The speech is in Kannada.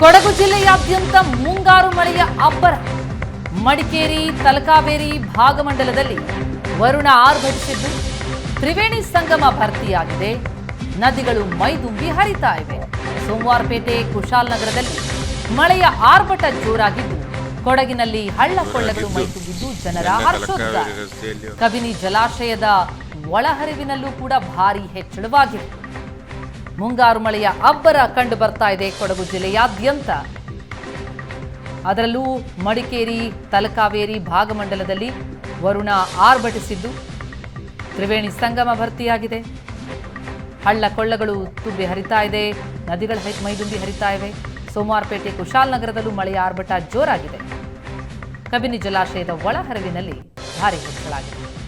ಕೊಡಗು ಜಿಲ್ಲೆಯಾದ್ಯಂತ ಮುಂಗಾರು ಮಳೆಯ ಅಬ್ಬರ. ಮಡಿಕೇರಿ ತಲಕಾವೇರಿ ಭಾಗಮಂಡಲದಲ್ಲಿ ವರುಣ ಆರ್ಭಟಿಸಿದ್ದು ತ್ರಿವೇಣಿ ಸಂಗಮ ಭರ್ತಿಯಾಗಿದೆ. ನದಿಗಳು ಮೈದುಂಬಿ ಹರಿತಾ ಇವೆ. ಸೋಮವಾರಪೇಟೆ ಕುಶಾಲನಗರದಲ್ಲಿ ಮಳೆಯ ಆರ್ಭಟ ಜೋರಾಗಿದ್ದು ಕೊಡಗಿನಲ್ಲಿ ಹಳ್ಳ ಕೊಳ್ಳಗಳು ಮೈದುಂಬಿದ್ದು ಜನರ ಹರ್ಷೋದ್ಗಾರ. ಕಬಿನಿ ಜಲಾಶಯದ ಒಳಹರಿವಿನಲ್ಲೂ ಕೂಡ ಭಾರಿ ಹೆಚ್ಚಳವಾಗಿದೆ. ಮುಂಗಾರು ಮಳೆಯ ಅಬ್ಬರ ಕಂಡು ಬರ್ತಾ ಇದೆ ಕೊಡಗು ಜಿಲ್ಲೆಯಾದ್ಯಂತ. ಅದರಲ್ಲೂ ಮಡಿಕೇರಿ, ತಲಕಾವೇರಿ ಭಾಗಮಂಡಲದಲ್ಲಿ ವರುಣ ಆರ್ಭಟಿಸಿದ್ದು. ತ್ರಿವೇಣಿ ಸಂಗಮ ಭರ್ತಿಯಾಗಿದೆ. ಹಳ್ಳ ಕೊಳ್ಳಗಳು ತುಂಬಿ ಹರಿತಾ ಇದೆ. ನದಿಗಳ ಮೈದುಂಬಿ ಹರಿತಾ ಇವೆ. ಸೋಮವಾರಪೇಟೆ ಕುಶಾಲನಗರದಲ್ಲೂ ಮಳೆಯ ಆರ್ಭಟ ಜೋರಾಗಿದೆ. ಕಬಿನಿ ಜಲಾಶಯದ ಒಳಹರಿವಿನಲ್ಲಿ ಭಾರಿ ಹೆಚ್ಚಳಾಗಿದೆ